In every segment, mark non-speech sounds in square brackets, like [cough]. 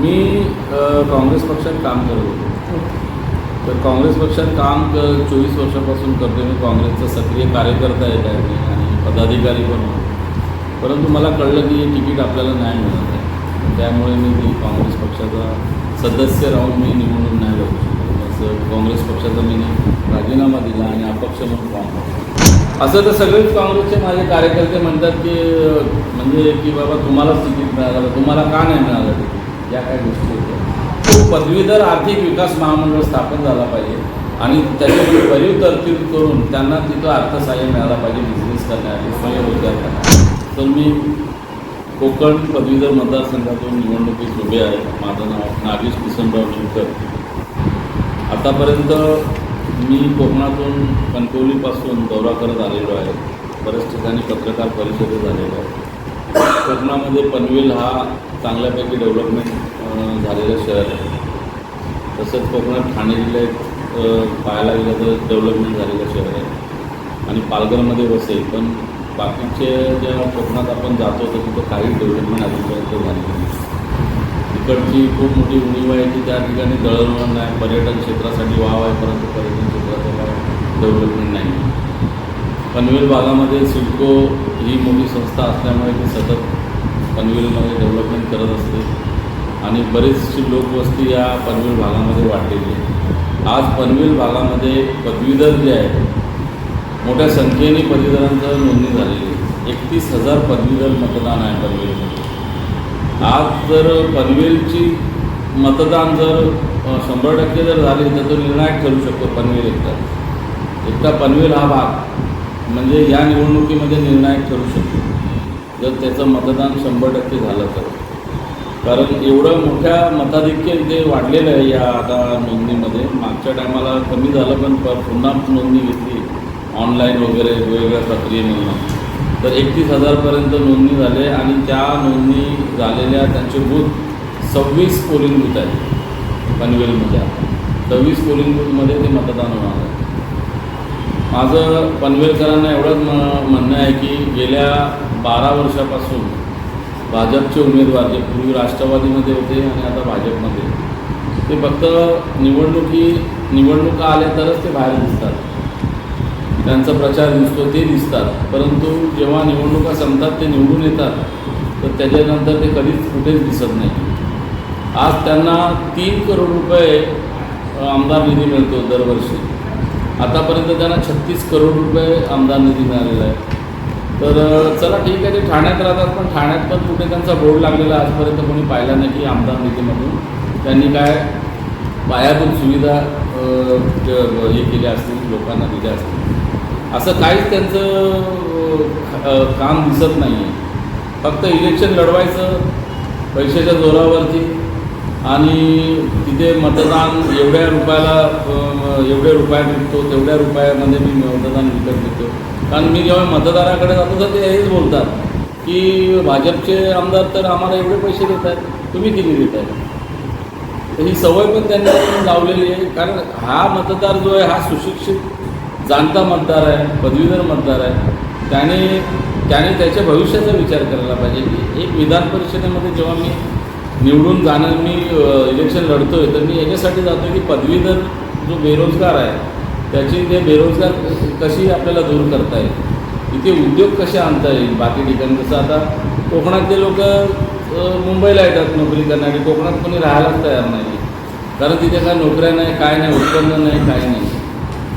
मी काँग्रेस पक्षात काम करत होतो. तर काँग्रेस पक्षात काम क चोवीस वर्षापासून करतो मी काँग्रेसचा सक्रिय कार्यकर्ता आहे काय मी आणि पदाधिकारी पण परंतु मला कळलं की हे तिकीट आपल्याला नाही मिळत आहे. त्यामुळे मी ती काँग्रेस पक्षाचा सदस्य राहून मी निवडून नाही लढू शकतो. असं काँग्रेस पक्षाचा मी राजीनामा दिला आणि अपक्ष म्हणून काम करतो. असं तर सगळेच काँग्रेसचे माझे कार्यकर्ते म्हणतात की म्हणजे की बाबा तुम्हालाच तिकीट मिळालं तुम्हाला का नाही मिळालं तिकीट? या काय गोष्टी होत्या. तो पदवीधर आर्थिक विकास महामंडळ स्थापन झाला पाहिजे आणि त्याच्यामध्ये भरीव तरतूद करून त्यांना तिथं अर्थसहाय्य मिळाला पाहिजे बिझनेस करण्यासाठी स्वयंरोजगार करण्यासाठी. तर मी कोकण पदवीधर मतदारसंघातून निवडणुकीत उभे आहे. माझं नाव नागेश किसनराव शिवकर आतापर्यंत मी कोकणातून कणकवलीपासून दौरा करत आलेलो आहे. बऱ्याच ठिकाणी पत्रकार परिषदेत आलेलो आहे. कोकणामध्ये पनवेल हा चांगल्यापैकी डेव्हलपमेंट झालेलं शहर आहे. तसंच कोकणात ठाणे जिल्ह्यात पाहायला गेलं तर डेव्हलपमेंट झालेलं शहर आहे. आणि पालघरमध्ये वसेल पण बाकीचे ज्या कोकणात आपण जातो तर तिथं काही डेव्हलपमेंट अजूनपर्यंत झालेलं नाही. इकडची खूप मोठी उणीव आहे की त्या ठिकाणी दळणवळण आहे पर्यटन क्षेत्रासाठी वाव आहे परंतु पर्यटन क्षेत्राचं काय डेव्हलपमेंट नाही. पनवेल भागामध्ये सिडको ही मोठी संस्था असल्यामुळे ती सतत पनवेलमध्ये डेव्हलपमेंट करत असते. आणि बरीचशी लोकवस्ती या पनवेल भागामध्ये वाढलेली आहे आज पनवेल भागामध्ये पदवीधर जे आहेत मोठ्या संख्येने पदवीधरांचं नोंदणी झालेली आहे. एकतीस हजार पदवीधर मतदान आहे पनवेलमध्ये. आज जर पनवेलची मतदान जर शंभर टक्के जर झाले तर तो निर्णायक ठरू शकतो पनवेल एकटा. एकटा पनवेल हा भाग म्हणजे या निवडणुकीमध्ये निर्णायक ठरू शकतो. जर त्याचं मतदान शंभर टक्के झालं तर. कारण एवढं मोठ्या मताधिक्य इथे वाढलेलं आहे या आता नोंदणीमध्ये. मागच्या टायमाला कमी झालं पण पुन्हा नोंदणी घेतली. ऑनलाईन वगैरे वेगवेगळ्या प्रक्रियेमधून. तर एकतीस हजारपर्यंत नोंदणी झाले आणि त्या नोंदणी झालेल्या त्यांचे बूथ सव्वीस पोलिंग बूथ आहेत पनवेलमध्ये. सव्वीस पोलिंग बूथमध्ये ते मतदान होणार आहे. माझं पनवेलकरांना एवढंच म म्हणणं आहे की गेल्या बारा वर्षापासून भाजपचे उमेदवार जे पूर्वी राष्ट्रवादीमध्ये होते आणि आता भाजपमध्ये. ते फक्त निवडणुकी निवडणुका आल्या तरच ते बाहेर दिसतात. त्यांचा प्रचार दिसतो ते दिसतात. परंतु जेव्हा निवडणुका संपतात ते निवडून येतात. तर त्याच्यानंतर ते कधीच कुठेच दिसत नाही. आज त्यांना तीन करोड रुपये आमदार निधी मिळतो दरवर्षी. आतापर्यंत त्यांना छत्तीस करोड रुपये आमदार निधी मिळालेला आहे. तर चला ठीक आहे ते ठाण्यात राहतात पण ठाण्यात पण कुठे त्यांचा बोर्ड लागलेला आजपर्यंत कोणी पाहिला नाही की आमदार निधीमधून. त्यांनी काय पायाभूत सुविधा हे केल्या असतील लोकांना दिल्या असतील. असं काहीच त्यांचं काम दिसत नाही आहे फक्त इलेक्शन लढवायचं पैशाच्या जोरावरती आणि तिथे मतदान एवढ्या रुपयाला एवढ्या रुपयात विकतो तेवढ्या रुपयामध्ये मी मतदान विकत घेतो. कारण मी जेव्हा मतदाराकडे जातो तर ते हेच बोलतात की भाजपचे आमदार तर आम्हाला एवढे पैसे देत आहेत तुम्ही किती देत आहे तर ही सवय पण त्यांनी लावलेली आहे. कारण हा मतदार जो आहे हा सुशिक्षित जाणता मतदार आहे पदवीधर मतदार आहे त्याने त्याने त्याच्या भविष्याचा विचार करायला पाहिजे. की एक विधान परिषदेमध्ये जेव्हा मी निवडून जाणं मी इलेक्शन लढतो आहे तर मी याच्यासाठी जातो की पदवीधर जो बेरोजगार आहे त्याची ते बेरोजगार कशी आपल्याला दूर करता येईल? इथे उद्योग कसे आणता येईल? बाकी ठिकाणी जसं आता कोकणातले लोक मुंबईला येतात नोकरी करण्यासाठी. कोकणात कोणी राहायलाच तयार नाही. कारण तिथे काय नोकऱ्या नाही काय नाही उत्पन्न नाही काय नाही.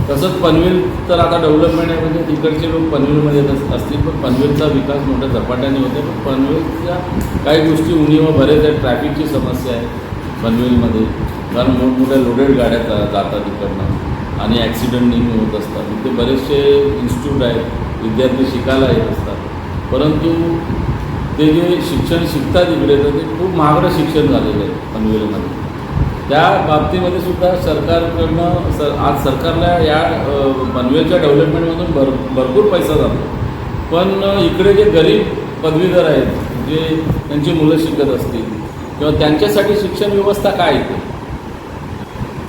तसंच पनवेल तर आता डेव्हलपमेंट आहे म्हणजे तिकडचे लोक पनवेलमध्ये येत असतील. पण पनवेलचा विकास मोठ्या झपाट्याने होतो पण पनवेलच्या काही गोष्टी उणीवा बरेच आहेत. ट्रॅफिकची समस्या आहे पनवेलमध्ये. कारण मोठमोठ्या लोडेड गाड्या जातात इकडनं. आणि ॲक्सिडेंट नेहमी होत असतात. तिथे बरेचसे इन्स्टिट्यूट आहेत विद्यार्थी शिकायला येत असतात. परंतु ते जे शिक्षण शिकतात इकडे तर ते खूप महागडं शिक्षण झालेलं आहे पनवेलमध्ये. त्या बाबतीमध्ये सुद्धा सरकारकडनं सर आज सरकारला या पनवेलच्या डेव्हलपमेंटमधून भर भरपूर पैसा जातो. पण इकडे जे गरीब पदवीधर आहेत जे त्यांची मुलं शिकत असतील किंवा त्यांच्यासाठी शिक्षण व्यवस्था काय आहे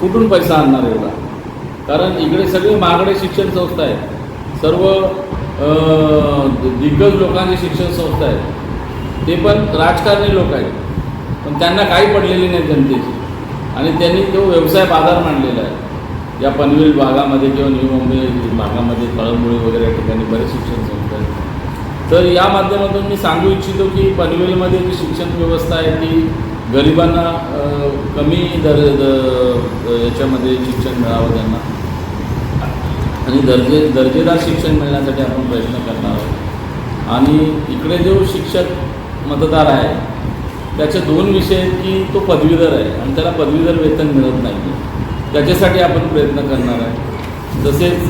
कुठून पैसा आणणार एवढा? कारण इकडे सगळे महागडे शिक्षण संस्था आहेत. सर्व दिग्गज लोकांचे शिक्षण संस्था आहेत. ते पण राजकारणी लोक आहेत. पण त्यांना काही पडलेली नाही जनतेची. आणि त्यांनी तो व्यवसाय बाजार मांडलेला आहे. या पनवेल भागामध्ये किंवा न्यू मुंबई भागामध्ये कळंबोळी वगैरे या ठिकाणी बरेच शिक्षण संस्था आहेत. तर या माध्यमातून मी सांगू इच्छितो की पनवेलमध्ये जी शिक्षण व्यवस्था आहे ती गरिबांना कमी दर द- याच्यामध्ये शिक्षण मिळावं त्यांना. आणि दर्जे दर्जेदार शिक्षण मिळण्यासाठी आपण प्रयत्न करणार आहोत. आणि इकडे जो शिक्षक मतदार आहे त्याचे दोन विषय आहेत की तो पदवीधर आहे आणि त्याला पदवीधर वेतन मिळत नाही. त्याच्यासाठी आपण प्रयत्न करणार आहे. तसेच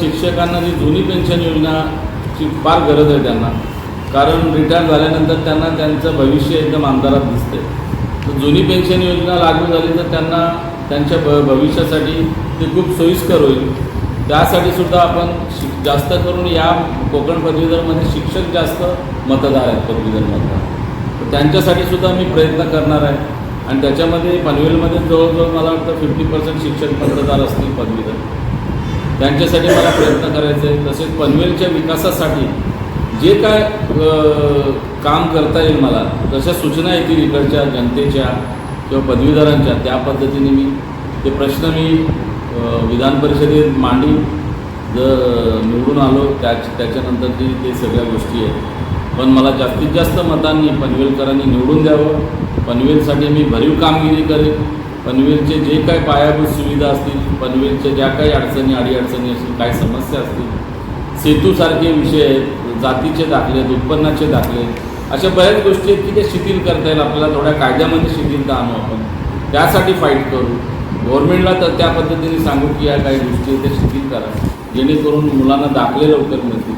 शिक्षकांना जी जुनी पेन्शन योजनाची फार गरज आहे त्यांना. कारण रिटायर झाल्यानंतर त्यांना त्यांचं भविष्य एकदम अंधारात दिसते तर जुनी पेन्शन योजना लागू झाली तर त्यांना त्यांच्या भ भविष्यासाठी ते खूप सोयीस्कर होईल. त्यासाठी सुद्धा आपण शिक जास्त करून या कोकण पदवीधरमध्ये शिक्षक जास्त मतदार आहेत पदवीधर मतदार त्यांच्यासाठी सुद्धा मी प्रयत्न करणार आहे. आणि त्याच्यामध्ये पनवेलमध्ये जवळजवळ मला वाटतं फिफ्टी पर्सेंट शिक्षक पत्रकार असतील पदवीधर. त्यांच्यासाठी मला प्रयत्न करायचा आहे तसेच पनवेलच्या विकासासाठी जे काय काम करता येईल मला जशा सूचना येतील इकडच्या जनतेच्या किंवा पदवीधरांच्या त्या पद्धतीने मी ते प्रश्न मी विधान परिषदेत मांडी जर निवडून आलो त्या त्याच्यानंतर जी ते सगळ्या गोष्टी आहेत. पण मला जास्तीत जास्त मतांनी पनवेलकरांनी निवडून द्यावं. पनवेलसाठी मी भरीव कामगिरी करेन. पनवेलचे जे काय पायाभूत सुविधा असतील पनवेलच्या ज्या काही अडचणी अडीअडचणी असतील काय समस्या असतील सेतूसारखे विषय आहेत जातीचे दाखले आहेत उत्पन्नाचे दाखले आहेत अशा बऱ्याच गोष्टी आहेत की ते शिथिल करता येईल. आपल्याला थोड्या कायद्यामध्ये शिथिलता आणू आपण. त्यासाठी फाईट करू. गव्हर्नमेंटला तर त्या पद्धतीने सांगू की या काही गोष्टी आहेत त्या शिथिल करा. जेणेकरून मुलांना दाखले लवकर मिळतील.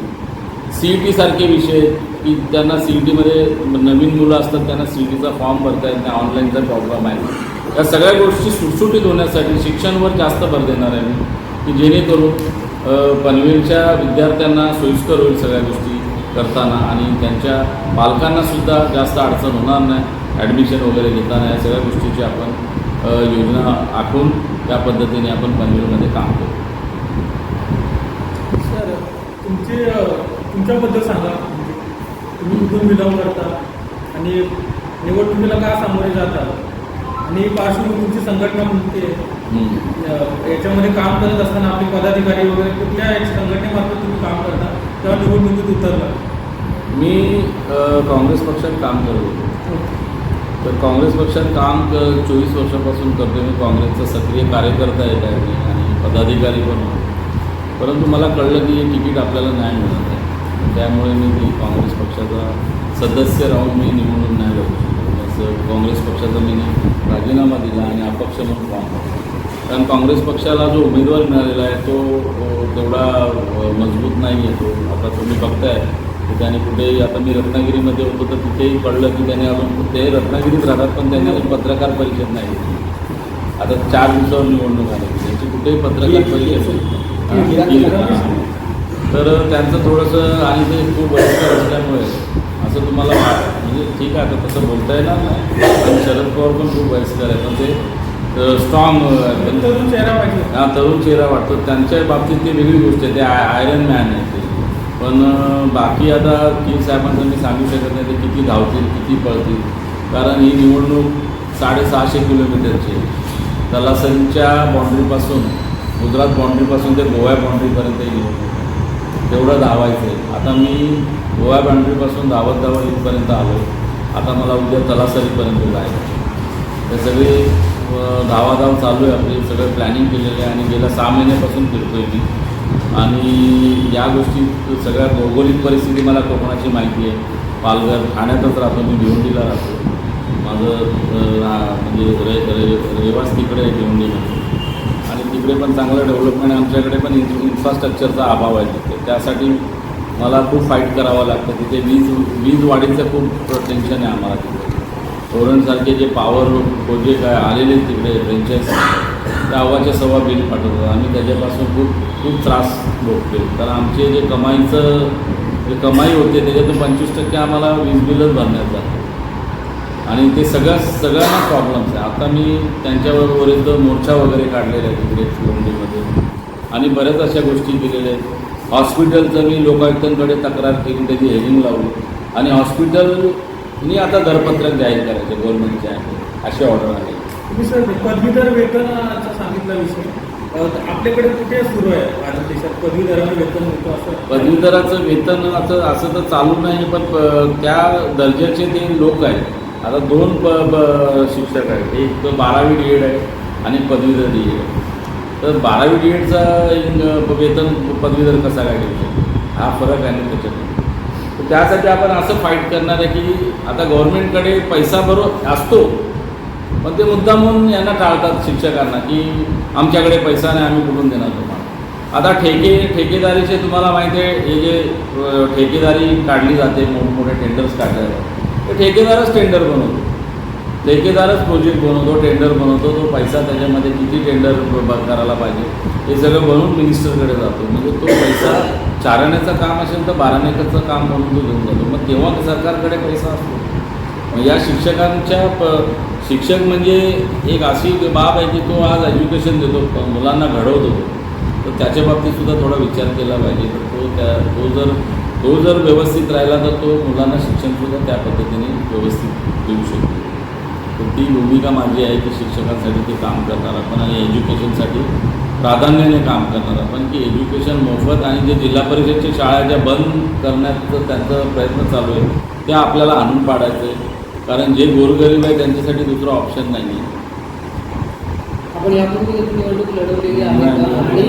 सी ई टीसारखे विषय आहेत की त्यांना सी ई टीमध्ये नवीन मुलं असतात त्यांना सी ई टीचा फॉर्म भरता येत नाही ऑनलाईनचा प्रॉब्लेम आहे. या सगळ्या गोष्टी सुटसुटीत होण्यासाठी शिक्षणवर जास्त भर देणार आहे मी की जेणेकरून पनवेलच्या विद्यार्थ्यांना सोयीस्कर होईल सगळ्या गोष्टी करताना आणि त्यांच्या पालकांनासुद्धा जास्त अडचण होणार नाही ॲडमिशन वगैरे घेताना या सगळ्या गोष्टीची आपण योजना आखून त्या पद्धतीने आपण पनवेलमध्ये काम करू. सर तुमचे तुमच्याबद्दल सांगा. तुम्ही कुठून बिलॉंग करता आणि निवडणुकीला का सामोरे जाता? आणि पार्श्वभूमी तुमची संघटना म्हणते हम्म. अ, याच्यामध्ये काम करत असताना आपले पदाधिकारी वगैरे कुठल्या संघटनेमार्फत तुम्ही काम करता? तेव्हा निवडणुकीत उतरला. मी काँग्रेस पक्षात काम करत होतो. तर काँग्रेस पक्षात काम क चोवीस वर्षापासून करतो मी. काँग्रेसचा सक्रिय कार्यकर्ता आहे आणि पदाधिकारी पण परंतु मला कळलं की हे तिकीट आपल्याला नाही मिळत. आहे त्यामुळे मी काँग्रेस पक्षाचा सदस्य राहून मी निवडून नाही लागू असं काँग्रेस पक्षाचा मी राजीनामा दिला आणि अपक्ष म्हणून काम करतो. कारण काँग्रेस पक्षाला जो उमेदवार मिळालेला आहे तो तेवढा मजबूत नाही आहे तो. आता तुम्ही बघताय की त्याने कुठेही आता मी रत्नागिरीमध्ये होतो तर तिथेही कळलं की त्याने अजून ते रत्नागिरीत राहतात पण त्यांनी अजून पत्रकार परिषद नाही घेतली. आता चार दिवसावर निवडणूक आली. त्यांची कुठेही पत्रकार परिषद. तर त्यांचं थोडंसं आणि ते खूप वयस्कर असल्यामुळे असं तुम्हाला म्हणजे ठीक आहे आता तसं बोलता येणार नाही. पण शरद पवार पण खूप वयस्कर आहे पण ते स्ट्रॉंग तरुण चेहरा पाहिजे. हा तरुण चेहरा वाटतो. त्यांच्या बाबतीत ती वेगळी गोष्ट आहे. ते आय आयरन मॅन आहे ते. पण बाकी आता किंग साहेबांचं मी सांगू शकत नाही ते किती धावतील किती पळतील. कारण ही निवडणूक साडेसहाशे किलोमीटरची आहे. तलासरीच्या बाँड्रीपासून गुजरात बाँड्रीपासून ते गोवा बाँड्रीपर्यंत ही निवडणूक तेवढं धावायचं आहे आता मी गोवा बाँड्रीपासून धावत धावत इथपर्यंत आलो आता मला उद्या तलासरीपर्यंत जायचं हे सगळे धावाधाव चालू आहे आपली. सगळं प्लॅनिंग केलेलं आहे आणि गेल्या सहा महिन्यापासून फिरतो आहे मी. आणि या गोष्टी सगळ्या भौगोलिक परिस्थिती मला कोकणाची माहिती आहे. पालघर ठाण्यातच राहतो मी भिवंडीला राहतो. माझं म्हणजे रे रेवास रहिवास तिकडे आहे भिवंडीमध्ये. तिकडे पण चांगलं डेव्हलपमेंट आहे. आमच्याकडे पण इन्फ इन्फ्रास्ट्रक्चरचा अभाव आहे तिथे. त्यासाठी मला खूप फाईट करावं लागतं तिथे. वीज वीज वाढीचं खूप टेन्शन आहे आम्हाला तिथे. धोरणसारखे जे पॉवर प्रोजेक्ट आहे आलेले आहेत तिकडे फ्रेंचाईज त्या अव्वाच्या सव्वा बिल पाठवतात आम्ही त्याच्यापासून खूप खूप त्रास भोगतो तर आमचे जे कमाईचं जे कमाई होते त्याच्यातून पंचवीस टक्के आम्हाला वीज बिलच भरण्यात जातं. आणि ते सगळ्या सगळ्यांना प्रॉब्लेम्स आहे. आता मी त्यांच्याबरोबर एकदा मोर्चा वगैरे काढलेला आहे तिकडे भिवंडीमध्ये आणि बऱ्याच अशा गोष्टी केलेल्या आहेत. हॉस्पिटलचं मी लोकायुक्तांकडे तक्रार केली त्याची हेरिंग लावली. आणि हॉस्पिटल मी आता दरपत्रक जाहीर करायचे गव्हर्नमेंटचे आहे. अशी ऑर्डर आहे तुम्ही सर पदवीधर वेतनाचा सांगितला विषय. आपल्याकडे कुठे सुरू आहे? भारत देशात पदवीधरांना वेतन मिळतो असं. पदवीधराचं वेतन आता असं तर चालू नाही पण त्या दर्जाचे ते लोक आहेत. आता दोन प ब- शिक्षक आहेत. एक बारावी डी एड आहे आणि पदवीधर डी एड आहे. तर बारावी डी एडचा वेतन पदवीधर कसा काय घेऊ हा फरक आहे ना त्याच्यात तर त्यासाठी आपण असं फाईट करणार आहे की आता गव्हर्नमेंटकडे पैसा बरोबर असतो. पण ते मुद्दा म्हणून यांना टाळतात शिक्षकांना की आमच्याकडे पैसा नाही आम्ही कुठून देणार तुम्हाला? आता ठेके ठेकेदारीचे तुम्हाला माहिती आहे हे जे ठेकेदारी काढली जाते मोठमोठे टेंडर्स काढले जातात. तर ठेकेदारच टेंडर बनवतो. ठेकेदारच प्रोजेक्ट बनवतो टेंडर बनवतो तो पैसा त्याच्यामध्ये किती टेंडर करायला पाहिजे हे सगळं बनवून मिनिस्टरकडे जातो. म्हणजे तो पैसा चारण्याचं काम असेल तर बारानेकरचं काम म्हणून तो घेऊन जातो. मग तेव्हा सरकारकडे पैसा असतो. मग या शिक्षकांच्या प शिक्षक म्हणजे एक अशी बाब आहे की तो आज एज्युकेशन देतो मुलांना घडवतो. तर त्याच्या बाबतीत सुद्धा थोडा विचार केला पाहिजे. तर तो त्या तो जर तो जर व्यवस्थित राहिला तर तो मुलांना शिक्षणसुद्धा त्या पद्धतीने व्यवस्थित देऊ शकतो. तर ती भूमिका माझी आहे की शिक्षकांसाठी ते काम करणार आपण आणि एज्युकेशनसाठी प्राधान्याने काम करणार आपण की एज्युकेशन मोफत आणि जे जिल्हा परिषदच्या शाळा ज्या बंद करण्याचं त्यांचा प्रयत्न चालू आहे ते आपल्याला आणून पाडायचं आहे. कारण जे गोरगरीब आहे त्यांच्यासाठी दुसरा ऑप्शन नाही आहे आपण यापूर्वी निवडणूक लढवलेली आहे. का आणि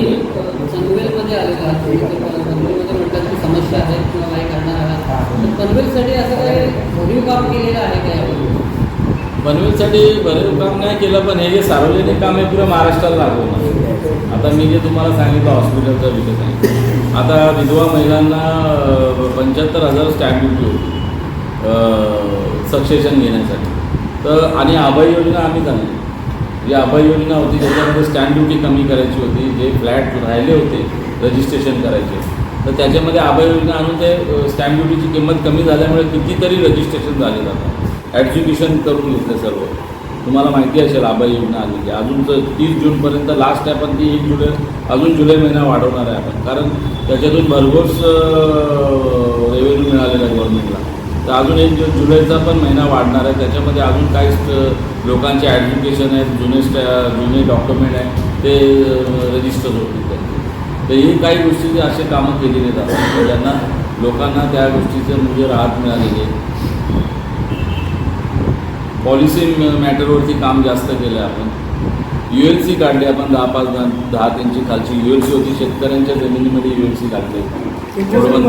पनवेलमध्ये आले का? पनवेलमध्ये म्हणतात की समस्या आहेत किंवा काही करणार आहात. तर पनवेलसाठी असं काही भरीव काम केलेलं आहे का यापूर्वी पनवेलसाठी बरेच काम नाही केलं पण हे जे सार्वजनिक काम आहे पुऱ्या महाराष्ट्राला लागू होणार आता मी जे तुम्हाला सांगितलं हॉस्पिटलचा विषय सांगितलं. आता विधवा महिलांना पंच्याहत्तर हजार स्टॅम्प ड्युटी होती सक्सेशन घेण्यासाठी. तर आणि आबाई योजना आम्ही आणली जी अभय योजना होती त्याच्यामध्ये स्टॅम्प ड्युटी कमी करायची होती जे फ्लॅट राहिले होते रजिस्ट्रेशन करायचे. तर त्याच्यामध्ये अभय योजना आणून ते स्टॅम्प ड्युटीची किंमत कमी झाल्यामुळे कितीतरी रजिस्ट्रेशन झाले जातात. ॲड्ज्युकेशन करून घेतलं सर्व. तुम्हाला माहिती असेल अभय योजना आली की. अजून तर तीस जूनपर्यंत लास्ट आहे पण ती एक जुलै अजून जुलै महिना वाढवणार आहे आपण. कारण त्याच्यातून भरघोस रेव्हेन्यू मिळालेला आहे. तर अजून एक जु जुलैचा पण महिना वाढणार आहे. त्याच्यामध्ये अजून काही लोकांचे ॲडमिटेशन आहेत जुने स्टॅ जुने डॉक्युमेंट आहे ते रजिस्टर होतील तर ही काही गोष्टी असे कामं केलेले जातात ज्यांना लोकांना त्या गोष्टीचं म्हणजे राहत मिळालेली आहे पॉलिसी मॅटरवरती काम जास्त केलं आहे आपण. यू एल सी काढली आपण दहा पाच दहा दहा त्यांची खालची. यू एल सी होती शेतकऱ्यांच्या जमिनीमध्ये यू एल सी काढली तुमच्यासोबत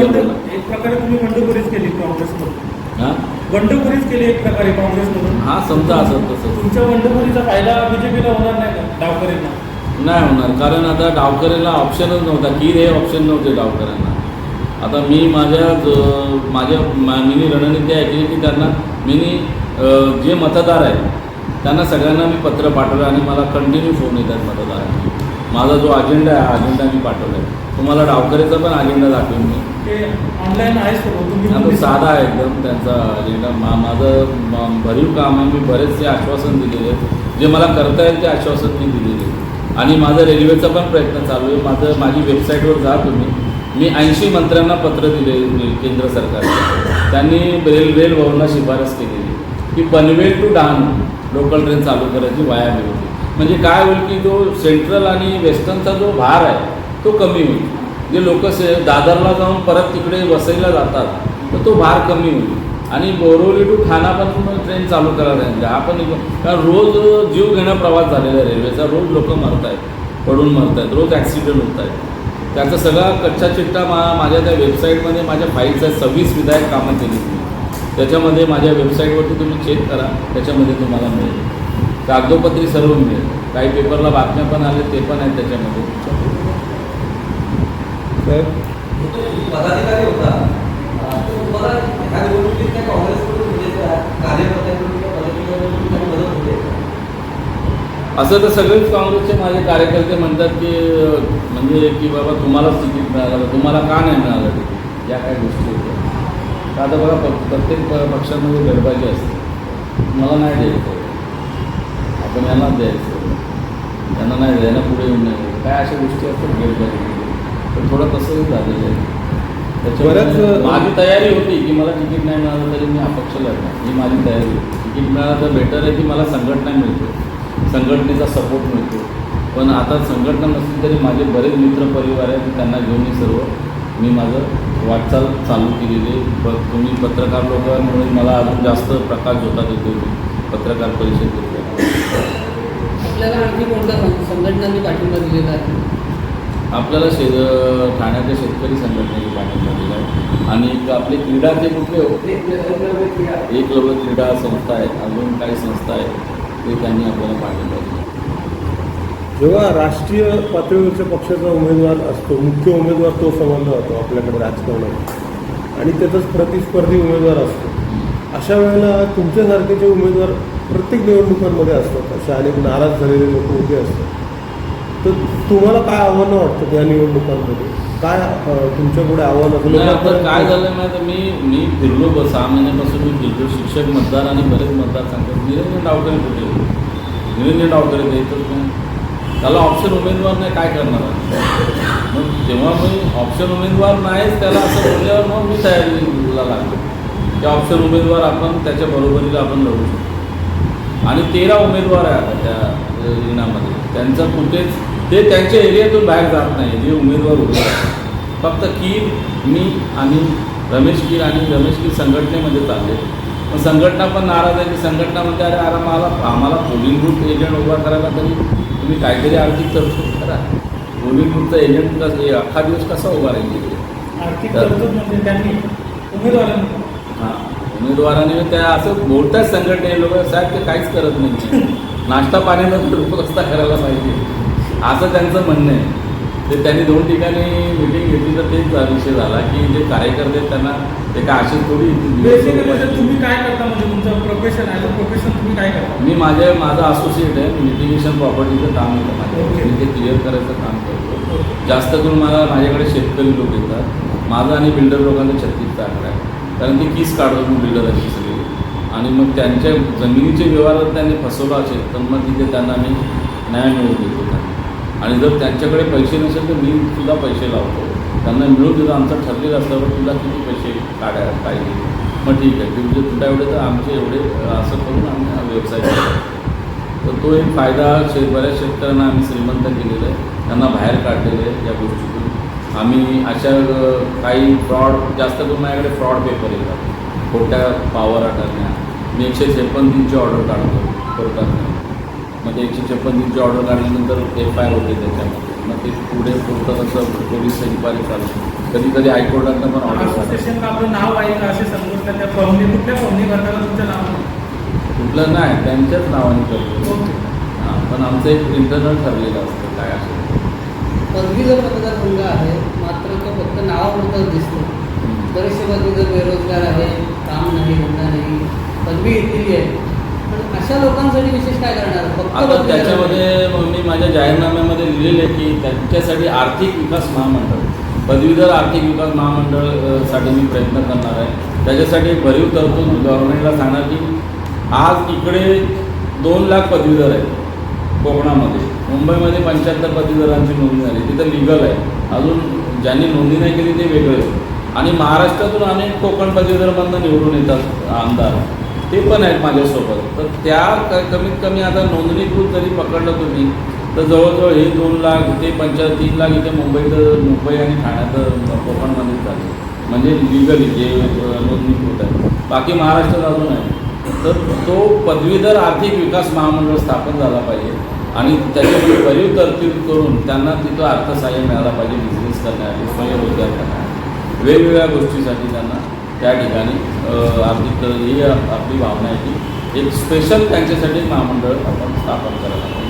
बंडखोरीच केली काँग्रेसमधून हां? बंडखोरीच केली एक प्रकारे काँग्रेसमधून. हां समजा असं तसं. तुमच्या बंडखोरीचा फायदा बीजेपीला होणार नाही का डावकरेंना नाही होणार कारण आता डावकऱ्याला ऑप्शनच नव्हता. की हे ऑप्शन नव्हते डावकऱ्यांना आता मी माझ्या ज- माझ्या मा- मिनी रणनीती ऐकली की त्यांना मिनी जे मतदार आहेत त्यांना सगळ्यांना मी पत्र पाठवलं आणि मला कंटिन्यू फोन येतात मतदारांचे माझा जो अजेंडा आहे हा अजेंडा मी पाठवला आहे तुम्हाला डावकरेचा पण अजेंडा दाखवेन मी. ते ऑनलाईन आहे तुम्ही साधा आहे एकदम त्यांचा अजेंडा मा माझं म- भरीव काम आहे. मी बरेचसे आश्वासन दिलेले आहेत. जे मला करता येईल ते आश्वासन मी दिलेले आहे आणि माझं रेल्वेचा पण प्रयत्न चालू आहे. माझं माझी वेबसाईटवर जा तुम्ही. मी ऐंशी मंत्र्यांना पत्र दिले केंद्र सरकारने त्यांनी रेल रेल भवनला शिफारस केलेली. की Panvel to Dahanu local train चालू करायची वाया होती म्हणजे काय होईल की जो सेंट्रल आणि वेस्टर्नचा जो भार आहे तो कमी होईल. जे लोक से दादरला जाऊन परत तिकडे वसईला जातात तर तो भार कमी होईल. आणि बोरवली टू ठाणा पण ट्रेन चालू करायला जाईल आपण एक- कारण रोज जीव घेणं प्रवास झालेला आहे रेल्वेचा रोज लोक मरत आहेत पडून मरत आहेत रोज ॲक्सिडेंट होत आहेत त्याचा सगळा कच्चा चिट्टा मा माझ्या त्या वेबसाईटमध्ये माझ्या फाईल्स आहेत. सव्वीस विधायक कामं केली त्याच्यामध्ये माझ्या वेबसाईटवरती तुम्ही चेक करा. त्याच्यामध्ये तुम्हाला मिळेल. कागदोपत्री सर्व मिळेल काही पेपरला बातम्या पण आले ते पण आहेत त्याच्यामध्ये. म्हणजे का? असं तर सगळेच काँग्रेसचे माझे कार्यकर्ते म्हणतात की म्हणजे की बाबा तुम्हालाच तिकीट मिळालं तुम्हाला का नाही मिळालं तिकीट या काही गोष्टी होत्या. तर आता बघा प्रत्येक प- पक्षामध्ये गडबाजी असते. मला नाही द्यायचं. आपण यांनाच द्यायचं. त्यांना नाही यांना पुढे येऊन नाही. काय अशा गोष्टी असतात गडबाजी तर थोडं तसंही झालेलं आहे त्याच्यामुळे बऱ्याच- माझी तयारी होती की मला तिकीट नाही मिळालं तरी मी अपक्ष लढणार. ही माझी तयारी होती. तिकीट मिळालं तर बेटर आहे की मला संघटना मिळते. संघटनेचा सपोर्ट मिळतो. पण आता संघटना नसली तरी माझे बरेच मित्र परिवार आहेत त्यांना घेऊन मी सर्व मी माझं वाटचाल चालू केलेली आहे. प तुम्ही पत्रकार लोकांमुळे मला अजून जास्त प्रकाश होतात येतो पत्रकार परिषद घेतली आपल्याला आणखी कोणत्या संघटनांनी पाठिंबा दिलेला आहे? आपल्याला शेत ठाण्याच्या शेतकरी संघटनेची पाठिंबा दिला आहे. आणि एक आपले क्रीडाचे कुठले होते एकलव्य क्रीडा संस्था आहेत अजून काही संस्था आहेत ते त्यांनी आपल्याला पाठिंबा दिला. जेव्हा राष्ट्रीय पातळीवरच्या पक्षाचा उमेदवार असतो मुख्य उमेदवार तो समजला जातो आपल्याकडे राजकारणात. आणि त्याचाच प्रतिस्पर्धी उमेदवार असतो. अशा वेळेला तुमच्यासारखेचे उमेदवार प्रत्येक निवडणुकांमध्ये असतात. असे अनेक नाराज झालेले लोक उभे असतात. तर तुम्हाला काय आव्हानं वाटतं या निवडणुकांमध्ये? काय अं, तुमच्यापुढे आव्हान आता काय झालं माहिती मी मी फिरलो सहा महिन्यापासून मी फिरलो. शिक्षक मतदार आणि बरेच मतदार सांगतात निरंजन डावकरे कुठे निरंजन डावकरे येतच नाही त्याला ऑप्शन उमेदवार नाही काय करणार? मग जेव्हा मी ऑप्शन उमेदवार नाहीच त्याला असं बोलल्यावर मग मी तयारीला लागलो. की ऑप्शन उमेदवार आपण त्याच्या बरोबरीला आपण लढू शकतो. आणि तेरा उमेदवार आहे आता त्या रिंगणामध्ये. त्यांचं कुठेच ते त्यांच्या एरियातून बाहेर जात नाही जे उमेदवार उभे आहेत. फक्त कीर मी आणि रमेश कीर आणि रमेश कीर संघटनेमध्ये चालले. मग संघटना पण नाराज आहे की संघटना म्हणते अरे अरे मला आम्हाला पोलिंग बूथ एजंट उभा करायला तरी तुम्ही काहीतरी आर्थिक तरतूद करा. पोलिंग बूथचा एजंट कसं अख्खा दिवस कसा उभा राहील आर्थिक तर- तरतूद म्हणजे त्यांनी उमेदवारांनी हां. उमेदवारांनी त्या असं बोलतात संघटने लोक साहेब ते काहीच करत नाही. नाश्ता तर [laughs] व्यवस्था करायला पाहिजे. असं त्यांचं म्हणणं आहे. ते त्यांनी दोन ठिकाणी मिटिंग घेतली तर तेच विषय झाला की जे कार्यकर्ते त्यांना ते काय असे थोडी म्हणजे तुम्ही काय करता म्हणजे तुमचं प्रोफेशन आहे प्रोफेशन तुम्ही काय करता? मी माझे माझं असोसिएट आहे मी लिटिगेशन प्रॉपर्टीचं काम Okay. मी ते क्लिअर करायचं काम करतो. जास्त करून मला माझ्याकडे शेतकरी लोक येतात. माझं आणि बिल्डर लोकांचं छत्तीसचा आकडा आहे. कारण ती कीस काढतो मी बिल्डरांची सगळी आणि मग त्यांच्या जमिनीचे व्यवहार त्यांनी फसवलं असेल तर मग तिथे त्यांना मी न्याय मिळवून देतो. आणि जर त्यांच्याकडे पैसे नसेल तर मी सुद्धा पैसे लावतो. त्यांना मिळून देतो. आमचं ठरलेलं असल्यावर तुला किती पैसे काढायला पाहिजे? मग ठीक आहे. म्हणजे तुला एवढे तर आमचे एवढे असं करून आम्ही हा व्यवसाय करतो. तर तो एक फायदा शेत बऱ्याच शेतकऱ्यांना आम्ही श्रीमंत केलेला आहे. त्यांना बाहेर काढलेलं आहे या गोष्टीतून. आम्ही अशा काही फ्रॉड जास्त करून माझ्याकडे फ्रॉड पेपर येतात. खोट्या पावर अटरण्या मी एकशे छप्पन दिनची ऑर्डर काढतो कोर्टात. मग ते एकशे छप्पन दिनची ऑर्डर काढल्यानंतर एफ आय आर होते त्याच्यामध्ये मग ते पुढे कोर्टात असं पोलीस इन्क्वायरी चालू कधी कधी हायकोर्टातनं पण ऑर्डर आपलं नाव आहे का? असे समजतात त्या फर्मने कुठल्या फर्मने भरताना तुमचं नाव आहे? कुठलं नाही त्यांच्याच नावाने करतो. हां पण आमचं एक इंटरनल ठरलेलं असतं काय असेल पदवीधर मतदारसंघ आहे मात्र तो फक्त नावापुरताच दिसतो. बरेचसे पदवीधर बेरोजगार आहे काम नाही धंदा नाही पदवी घेतलेली आहे. पण अशा लोकांसाठी विशेष काय करणार? फक्त आता त्याच्यामध्ये मग मी माझ्या जाहीरनाम्यामध्ये लिहिलेलं आहे की त्यांच्यासाठी आर्थिक विकास महामंडळ. पदवीधर आर्थिक विकास महामंडळ अ, साठी मी प्रयत्न करणार आहे. त्याच्यासाठी भरीव तरतूद गव्हर्नमेंटला सांगणार की आज इकडे दोन लाख पदवीधर आहेत कोकणामध्ये. मुंबईमध्ये पंच्याहत्तर पदवीधरांची नोंदणी झाली. तिथं लिगल आहे. अजून ज्यांनी नोंदणी नाही केली ते वेगळे. आणि महाराष्ट्रातून अनेक कोकण पदवीधरमधनं निवडून येतात आमदार. ते पण आहेत माझ्यासोबत. तर त्या क- कमीत कमी आता नोंदणीकृत जरी पकडलं तुम्ही तर जवळजवळ हे दोन लाख ते पंचा तीन लाख इथे मुंबईत मुंबई आणि ठाण्यात कोकणमध्ये झाले. म्हणजे लिगली जे नोंदणीकृत आहे. बाकी महाराष्ट्रात अजून आहे. तर तो पदवीधर आर्थिक विकास महामंडळ स्थापन झाला पाहिजे. आणि त्याची भरीव तरतूद करून त्यांना तिथं अर्थसहाय्य मिळाला पाहिजे बिझनेस करण्यासाठी स्वयंरोजगार करण्यासाठी. वेगवेगळ्या गोष्टीसाठी त्यांना त्या ठिकाणी आपली आर्थिक तर ही आपली भावना आहे की एक स्पेशल त्यांच्यासाठी महामंडळ आपण स्थापन करायला पाहिजे